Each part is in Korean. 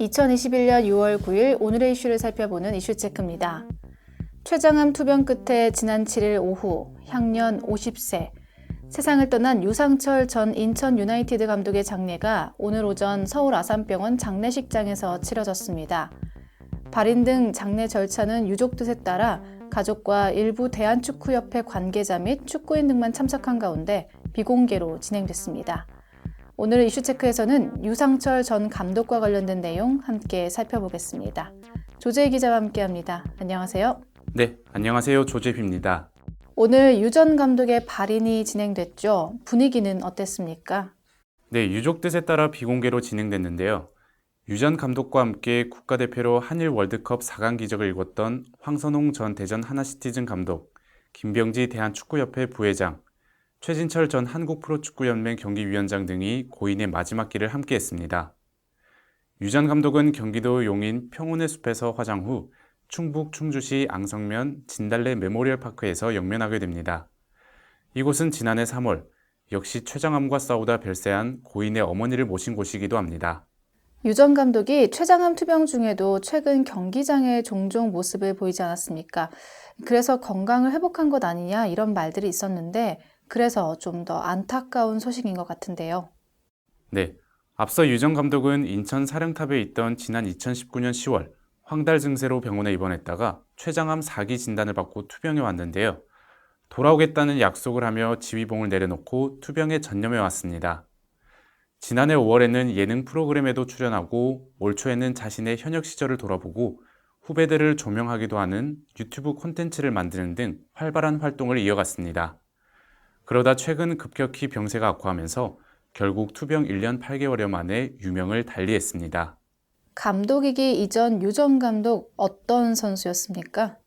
2021년 6월 9일 오늘의 이슈를 살펴보는 이슈체크입니다. 최장암 투병 끝에 지난 7일 오후 향년 50세 세상을 떠난 유상철 전 인천 유나이티드 감독의 장례가 오늘 오전 서울 아산병원 장례식장에서 치러졌습니다. 발인 등 장례 절차는 유족 뜻에 따라 가족과 일부 대한축구협회 관계자 및 축구인 등만 참석한 가운데 비공개로 진행됐습니다. 오늘 이슈체크에서는 유상철 전 감독과 관련된 내용 함께 살펴보겠습니다. 조재 기자와 함께합니다. 안녕하세요. 네, 안녕하세요. 조재비입니다. 오늘 유 전 감독의 발인이 진행됐죠. 분위기는 어땠습니까? 네, 유족 뜻에 따라 비공개로 진행됐는데요. 유 전 감독과 함께 국가대표로 한일 월드컵 4강 기적을 이뤘던 황선홍 전 대전 하나시티즌 감독, 김병지 대한축구협회 부회장, 최진철 전 한국 프로축구연맹 경기위원장 등이 고인의 마지막 길을 함께했습니다. 유 전 감독은 경기도 용인 평온의 숲에서 화장 후 충북 충주시 앙성면 진달래 메모리얼 파크에서 영면하게 됩니다. 이곳은 지난해 3월 역시 췌장암과 싸우다 별세한 고인의 어머니를 모신 곳이기도 합니다. 유 전 감독이 췌장암 투병 중에도 최근 경기장에 종종 모습을 보이지 않았습니까? 그래서 건강을 회복한 것 아니냐 이런 말들이 있었는데 그래서 좀 더 안타까운 소식인 것 같은데요. 네, 앞서 유전 감독은 인천 사령탑에 있던 지난 2019년 10월 황달 증세로 병원에 입원했다가 췌장암 4기 진단을 받고 투병해 왔는데요. 돌아오겠다는 약속을 하며 지휘봉을 내려놓고 투병에 전념해 왔습니다. 지난해 5월에는 예능 프로그램에도 출연하고 올 초에는 자신의 현역 시절을 돌아보고 후배들을 조명하기도 하는 유튜브 콘텐츠를 만드는 등 활발한 활동을 이어갔습니다. 그러다 최근 급격히 병세가 악화하면서 결국 투병 1년 8개월여 만에 유명을 달리했습니다. 감독이기 이전 유전 감독 어떤 선수였습니까?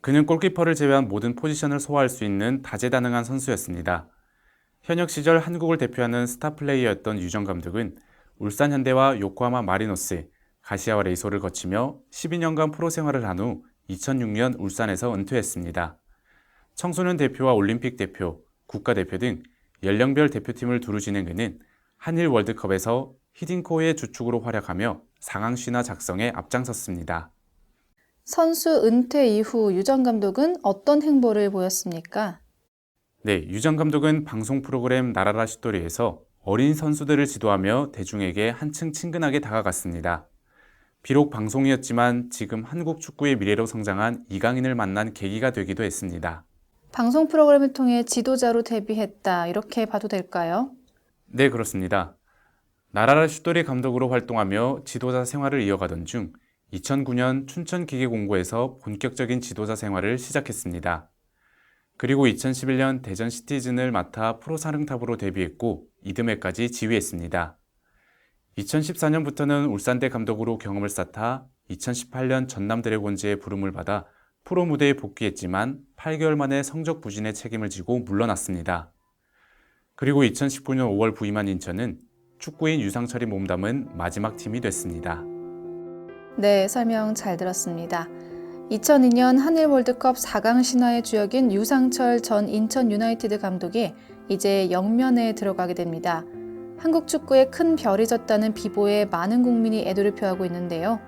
그는 골키퍼를 제외한 모든 포지션을 소화할 수 있는 다재다능한 선수였습니다. 현역 시절 한국을 대표하는 스타 플레이어였던 유정 감독은 울산 현대와 요코하마 마리노스, 가시아와 레이소를 거치며 12년간 프로 생활을 한 후 2006년 울산에서 은퇴했습니다. 청소년 대표와 올림픽 대표, 국가대표 등 연령별 대표팀을 두루 지낸 그는 한일 월드컵에서 히딩코의 주축으로 활약하며 상황시나 작성에 앞장섰습니다. 선수 은퇴 이후 유전 감독은 어떤 행보를 보였습니까? 네, 유정 감독은 방송 프로그램 나라라 슈토리에서 어린 선수들을 지도하며 대중에게 한층 친근하게 다가갔습니다. 비록 방송이었지만 지금 한국 축구의 미래로 성장한 이강인을 만난 계기가 되기도 했습니다. 방송 프로그램을 통해 지도자로 데뷔했다 이렇게 봐도 될까요? 네, 그렇습니다. 나라라 슈토리 감독으로 활동하며 지도자 생활을 이어가던 중 2009년 춘천기계공고에서 본격적인 지도자 생활을 시작했습니다. 그리고 2011년 대전 시티즌을 맡아 프로 사령탑으로 데뷔했고 이듬해까지 지휘했습니다. 2014년부터는 울산대 감독으로 경험을 쌓다 2018년 전남 드래곤즈의 부름을 받아 프로 무대에 복귀했지만 8개월 만에 성적 부진의 책임을 지고 물러났습니다. 그리고 2019년 5월 부임한 인천은 축구인 유상철이 몸담은 마지막 팀이 됐습니다. 네, 설명 잘 들었습니다. 2002년 한일 월드컵 4강 신화의 주역인 유상철 전 인천 유나이티드 감독이 이제 영면에 들어가게 됩니다. 한국 축구에 큰 별이 졌다는 비보에 많은 국민이 애도를 표하고 있는데요.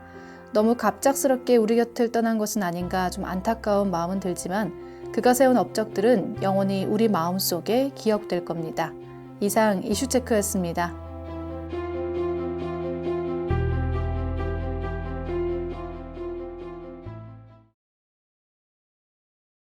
너무 갑작스럽게 우리 곁을 떠난 것은 아닌가 좀 안타까운 마음은 들지만 그가 세운 업적들은 영원히 우리 마음 속에 기억될 겁니다. 이상 이슈체크였습니다.